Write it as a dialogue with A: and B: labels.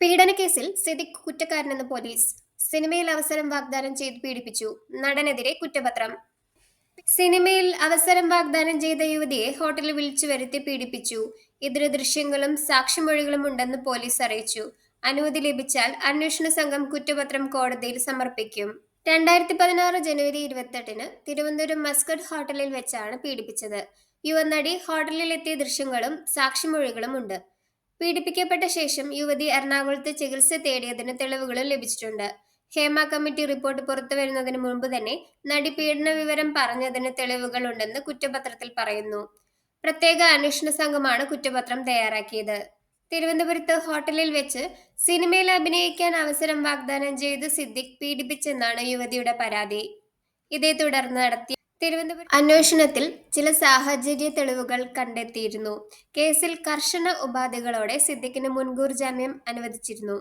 A: പീഡനക്കേസിൽ Siddique കുറ്റക്കാരനെന്ന് police സിനിമയിൽ അവസരം വാഗ്ദാനം ചെയ്ത് പീഡിപ്പിച്ചു. നടനെതിരെ കുറ്റപത്രം. സിനിമയിൽ അവസരം വാഗ്ദാനം ചെയ്ത യുവതിയെ ഹോട്ടലിൽ വിളിച്ചു വരുത്തി പീഡിപ്പിച്ചു. ഇതിന് ദൃശ്യങ്ങളും സാക്ഷിമൊഴികളും ഉണ്ടെന്ന് പോലീസ് അറിയിച്ചു. അനുമതി ലഭിച്ചാൽ അന്വേഷണ സംഘം കുറ്റപത്രം കോടതിയിൽ സമർപ്പിക്കും. രണ്ടായിരത്തി പതിനാറ് ജനുവരി ഇരുപത്തെട്ടിന് തിരുവനന്തപുരം മസ്കറ്റ് ഹോട്ടലിൽ വെച്ചാണ് പീഡിപ്പിച്ചത്. യുവനടി ഹോട്ടലിലെത്തിയ ദൃശ്യങ്ങളും സാക്ഷിമൊഴികളും ഉണ്ട്. പീഡിപ്പിക്കപ്പെട്ട ശേഷം യുവതി എറണാകുളത്ത് ചികിത്സ തേടിയതിന് തെളിവുകളും ലഭിച്ചിട്ടുണ്ട്. ഹേമ കമ്മിറ്റി റിപ്പോർട്ട് പുറത്തു വരുന്നതിന് മുൻപ് തന്നെ നടി പീഡന വിവരം പറഞ്ഞതിന് തെളിവുകളുണ്ടെന്ന് കുറ്റപത്രത്തിൽ പറയുന്നു. പ്രത്യേക അന്വേഷണ സംഘമാണ് കുറ്റപത്രം തയ്യാറാക്കിയത്. തിരുവനന്തപുരത്ത് ഹോട്ടലിൽ വെച്ച് സിനിമയിൽ അഭിനയിക്കാൻ അവസരം വാഗ്ദാനം ചെയ്ത് സിദ്ദിഖ് പീഡിപ്പിച്ചെന്നാണ് യുവതിയുടെ പരാതി. ഇതേ തുടർന്ന് നടത്തിയ തിരുവനന്തപുരം അന്വേഷണത്തിൽ ചില സാഹചര്യ തെളിവുകൾ കണ്ടെത്തിയിരുന്നു. കേസിൽ കർശന ഉപാധികളോടെ സിദ്ദിഖിന് മുൻകൂർ ജാമ്യം അനുവദിച്ചിരുന്നു.